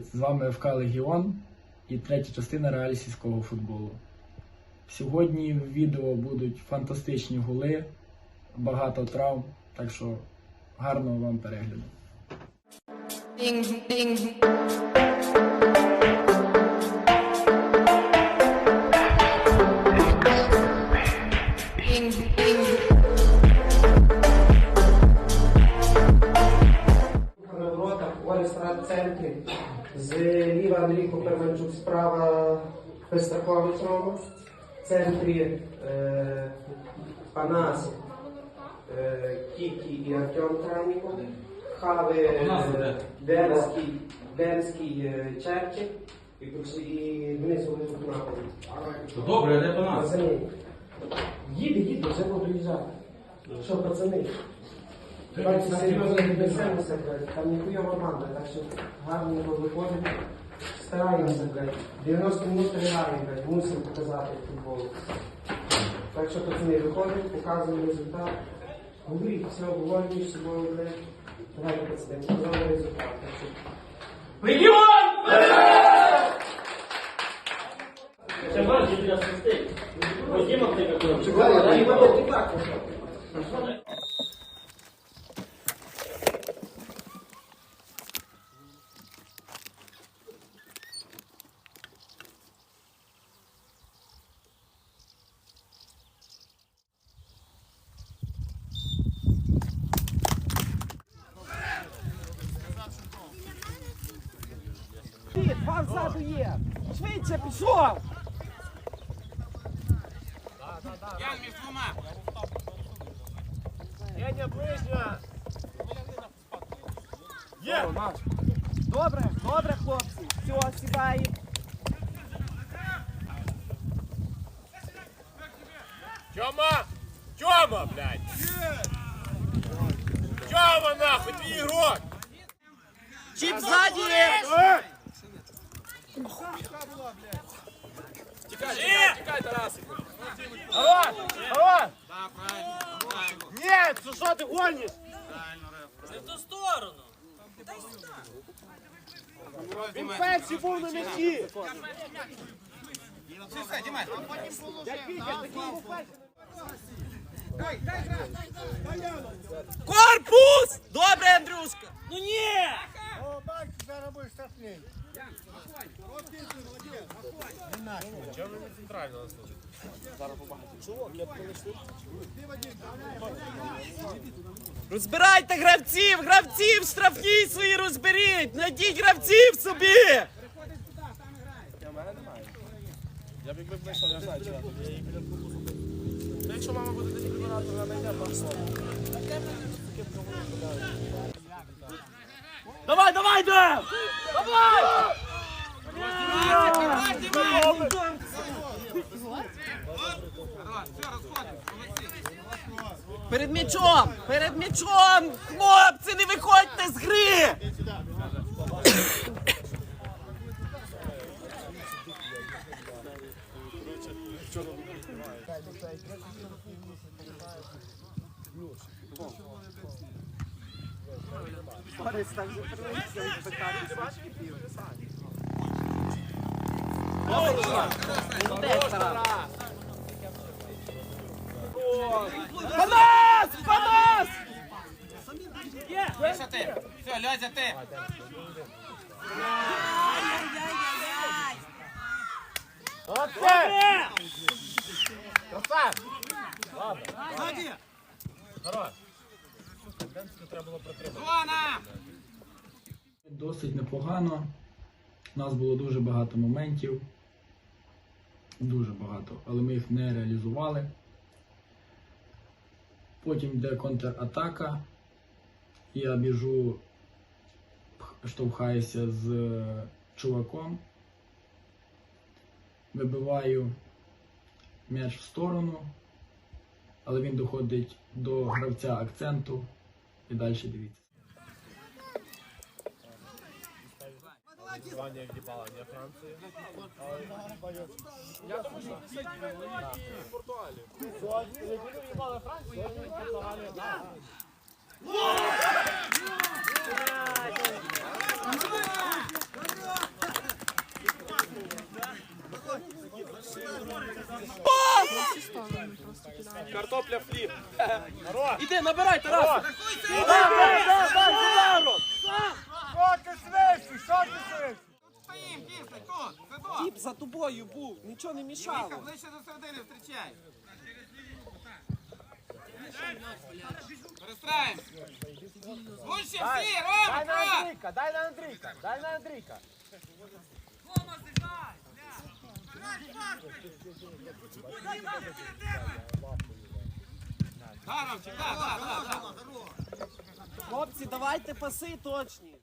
Привіт! З вами ФК Легіон і третя частина реалістського футболу. Сьогодні в відео будуть фантастичні гули, багато травм, так що гарного вам перегляду. Зліва Андрій Коперманчук, справа Пестрахович Рома. В центрі е, Панас, е, Кікі і Артем Траніков. Хави е, Демський е, Черчик. І, поч- і внизу внизу нападі. Добре, а де по нас? Пацани, їде, їде, вже буду їжджати. Що, пацани? Давайте серйозно віднесемося, блядь. Там ніхуйова банда, так що гарно його виходить. Стараємося, блядь. 90 минут граємо, блядь. Мусимо показати футбол. Так що, пацани, виходимо, показуємо результат. Говоріть, все, говоримо між собою, блядь. Давайте, пацани, показали результат. Так що... Ще важче для свистей. Ходімо тебе хлопчик. Чекай, я їбав, ти так, Вам ззаду є! Швидше пішов! Є! Добре, добре, хлопці. Все, сідай. Тёма! Тёма, блядь! Тёма, нахуй, ты игрок! Чіп ззаді! Тікай, тікай, тікай, Тарасику! Давай, давай! Нет, ну что ты гонишь? В ту сторону. Він перший був на м'ячі! Корпус! Добре, Андрюшка! Ну ні! Чому не центрально служить? Розбирайте гравців! Гравців! Штрафні свої розберіть! Найдіть гравців собі! Я б якби вийшов, я знаю, чи я тоді її біля Та якщо мама буде тоді прибирати, вона найде два слова. Давай, давай, Дем! Давай! Перед м'ячом! Перед м'ячом! Хлопці, не виходьте з гри! Панас! Панас! Все, ти. Все, Льозя, ти. Красавець! Хорош! Демську треба було притримати. Зона! Досить непогано. У нас було дуже багато моментів. Дуже багато, але ми їх не реалізували. Потім йде контратака. Я біжу, штовхаюся з е, чуваком. Вибиваю м'яч в сторону, але він доходить до гравця акценту И дальше дивіться. Я думаю, що і Картопля фліп. Іди, набирай, Тарас! Тіп за тобою був, нічого не мішало. Ближче до середини зустрічай. Перестраємось. Лучше всі, Рома, дай на Андрійка, дай на Андрійка. Да, Ромчик, да, да, да, да. Хлопці, давайте паси точні.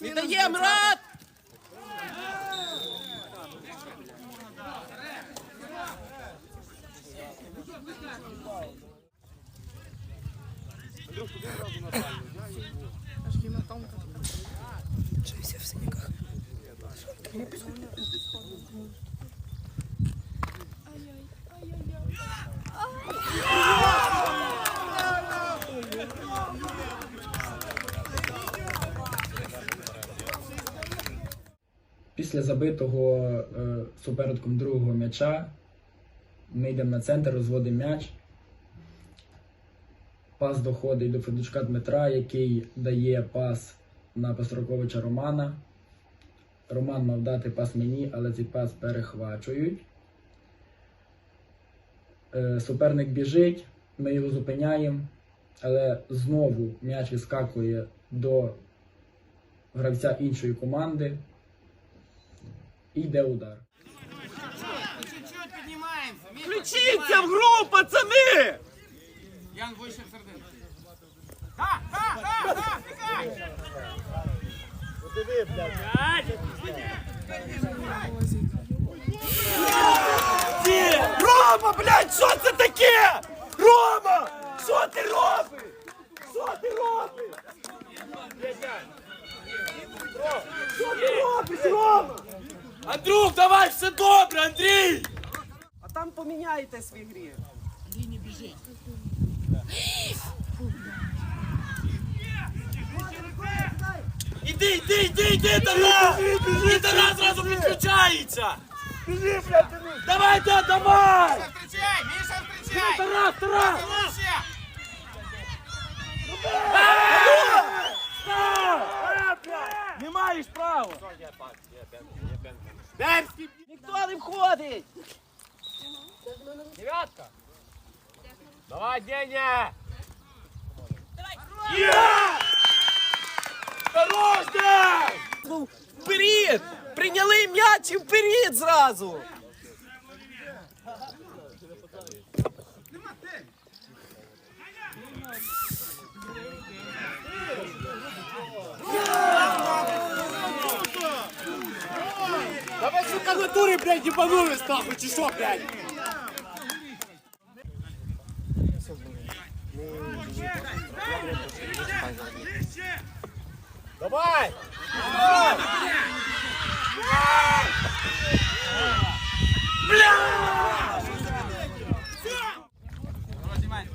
Віддаєм, рад! Після забитого е, суперником другого м'яча ми йдемо на центр, розводимо м'яч. Пас доходить до Федучка Дмитра, який дає пас на Пастроковича Романа. Роман мав дати пас мені, але цей пас перехвачують. Е, Суперник біжить, ми його зупиняємо, але знову м'яч відскакує до гравця іншої команди. І йде удар. Включіться в гру, пацани! Ян вище в середину. Да, да, да, да, тікай! Ті! Рома, блядь, що це таке? Рома! Що ти робиш? Що ти робиш? Що ти робиш, Рома? Андрюх, давай, все добре, Андрій! А там поміняєтесь в ігрі. Іди, іди, іди, іди, Тарас! І Тарас зразу підключається! Давай, да, давай! Міша, встречай, Міша, встречай! Тарас, Тарас! Лучше! Не маєш права! Ніхто не входить! Дев'ятка. Давай, Деня. Хорош, Да! Вперед! Прийняли м'яч і вперед зразу! Давай, сука, натури, блядь, ебанулись, нахуй, чи що, блядь? Давай! Знімай.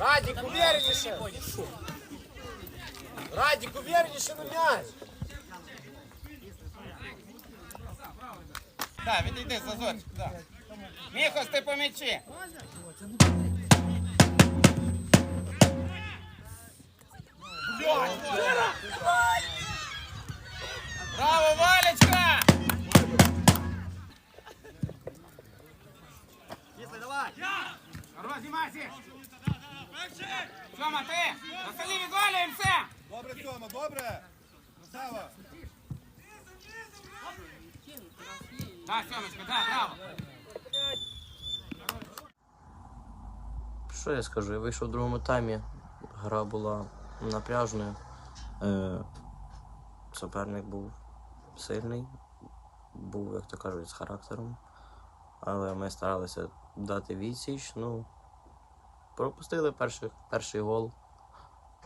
Радик, уверенніше! Радик, уверенніше на м'яч! Да, відійди, зазорчик, да. Міхос, ти по м'ячі. Браво, Валечка! Здорово, знімайся! Сьома, ти! Селі відвалюємося! Добре, Тьома, добре. Красава. Да, Сьомочка, да, браво! Що я скажу? Я вийшов в другому таймі. Гра була напряжною. Е, суперник був сильний, був, як то кажуть, з характером. Але ми старалися дати відсіч. Ну, пропустили перший, перший гол.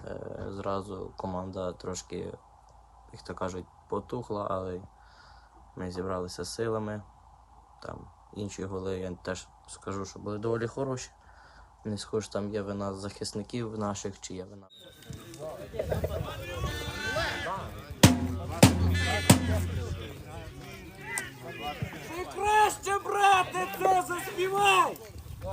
Е, зразу команда трошки, як то кажуть, потухла, але ми зібралися силами. Там інші голи я теж скажу, що були доволі хороші. Не схож, там є вина захисників наших, чи є вина. Краще, брате, це заспівай!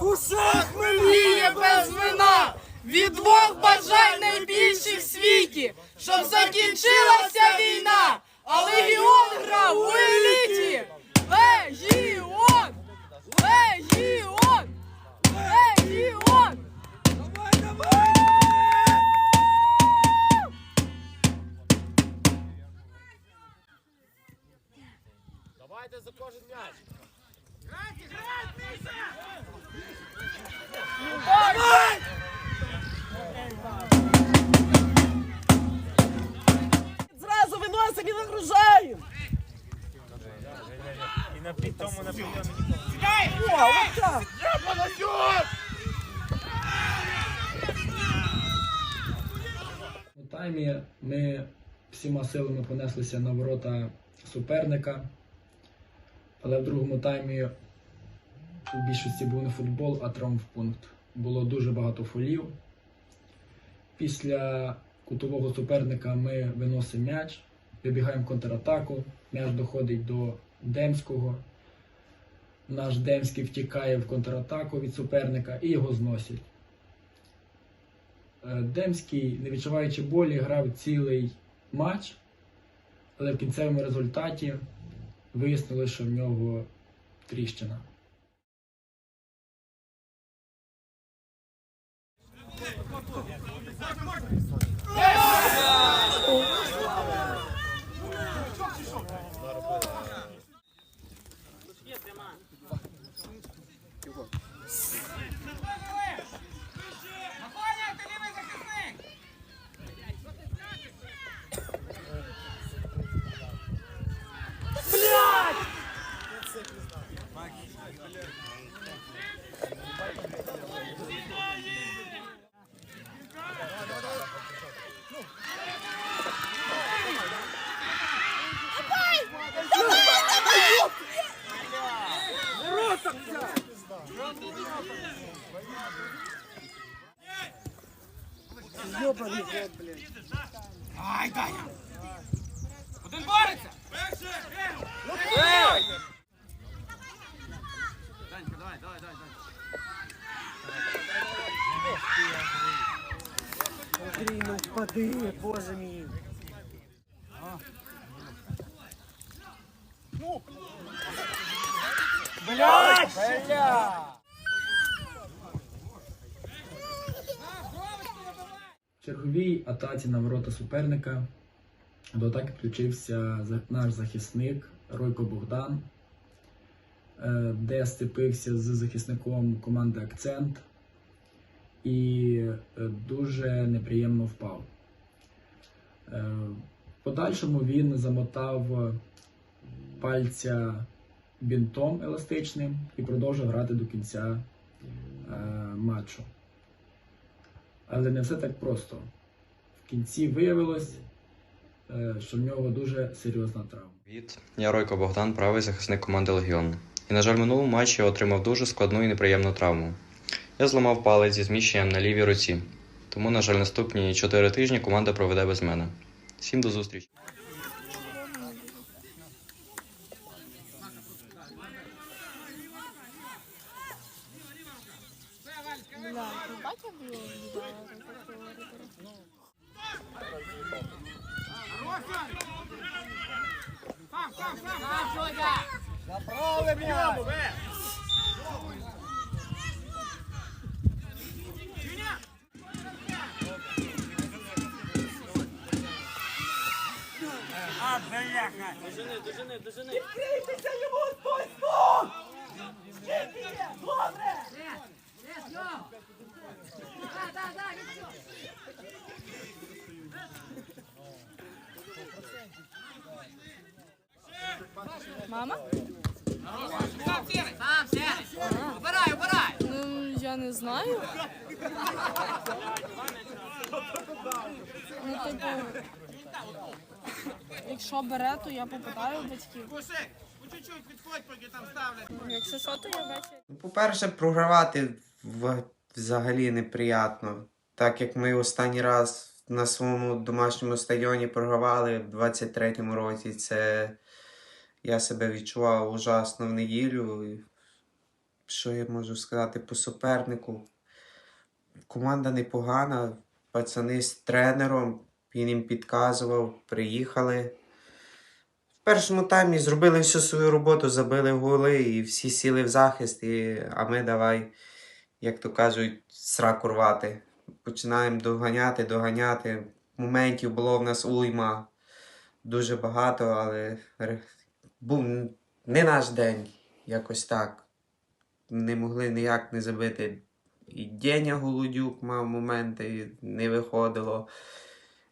Душа Хмеліє без вина від двох бажань найбільших в світі, щоб закінчилася війна, а легіон грав у еліті. Легіон! Легіон! Легіон! Давайте за кожен м'яч. Давай! Зразу виносимо і нагружаємо! І на тому на прийомі. О, от так! У таймі ми всіма силами понеслися на ворота суперника. Але в другому таймі у більшості був не футбол, а травмпункт. Було дуже багато фолів. Після кутового суперника ми виносимо м'яч, вибігаємо в контратаку, м'яч доходить до Демського. Наш Демський втікає в контратаку від суперника і його зносять. Е, Демський, не відчуваючи болі, грав цілий матч, але в кінцевому результаті вияснили, що в нього тріщина. Охоня, Ай, Даня! Один бореться! Данька, давай, давай, давай, давай. Андрій, ну впади, боже мій! В черговій атаці на ворота суперника до атаки включився наш захисник Ройко Богдан, е, де степився з захисником команди Акцент і е, дуже неприємно впав. Е, подальшому він замотав пальця бінтом еластичним і продовжив грати до кінця матчу. Але не все так просто. В кінці виявилось, е, що в нього дуже серйозна травма. Від я Ройко Богдан, правий захисник команди Легіон. І, на жаль, минулому матчі я отримав дуже складну і неприємну травму. Я зламав палець зі зміщенням на лівій руці. Тому, на жаль, наступні 4 тижні команда проведе без мене. Всім до зустрічі! Сам, сам, сам! Сам, Жодя! Направи м'яч! Дожини, дожини, дожини. Відкрийтеся йому хтось тут! Відкриє! Добре! Мама? Сам сірий! Сам сірий! Убирай, убирай! Ну, я не знаю. Ну, типу, якщо бере, то я попитаю у батьків. Кушик, по чуть-чуть відходь, поки там ставлять. Якщо що, то я ввечері. Ну, По-перше, програвати в- взагалі неприємно. Так як ми останній раз на своєму домашньому стадіоні програвали в 23-му році, це Я себе відчував ужасно в неділю. Що я можу сказати по супернику? Команда непогана, пацани з тренером, він їм підказував, приїхали. В першому таймі зробили всю свою роботу, забили голи і всі сіли в захист, і, а ми давай, як то кажуть, сраку рвати. Починаємо доганяти, доганяти. Моментів було в нас уйма дуже багато, але був не наш день, якось так. Не могли ніяк не забити. І Деня Голодюк мав моменти, не виходило.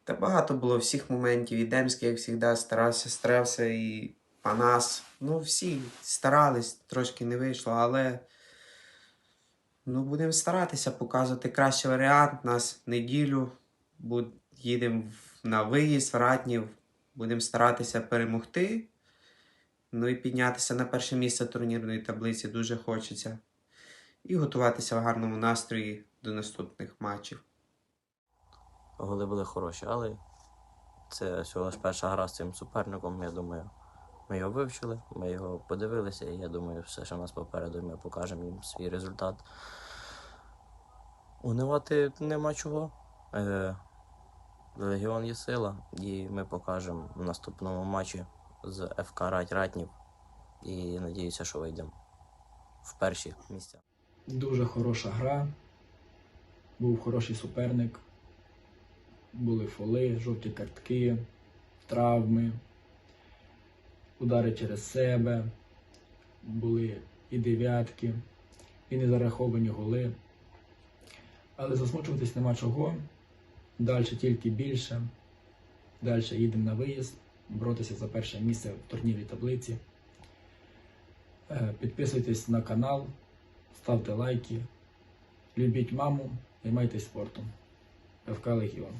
Та багато було всіх моментів. І Демський, як завжди, старався, старався, і Панас. Ну, всі старались, трошки не вийшло, але ну, будемо старатися показувати кращий варіант. Нас неділю їдемо на виїзд в Ратнів. Будемо старатися перемогти. Ну і піднятися на перше місце турнірної таблиці дуже хочеться. І готуватися в гарному настрої до наступних матчів. Голи були хороші, але це всього лиш перша гра з цим суперником. Я думаю, ми його вивчили, ми його подивилися, і я думаю, все, що в нас попереду, ми покажемо їм свій результат. Унивати нема чого. Е, Легіон є сила, і ми покажемо в наступному матчі з ФК Рать Ратнів. І надіюся, що вийдемо в перші місця. Дуже хороша гра. Був хороший суперник. Були фоли, жовті картки, травми, удари через себе, були і дев'ятки, і незараховані голи. Але засмучуватись нема чого. Далі тільки більше. Далі їдемо на виїзд, боротися за перше місце в турнірі таблиці. Е, Підписуйтесь на канал, ставте лайки, любіть маму, займайтесь спортом. Легіон.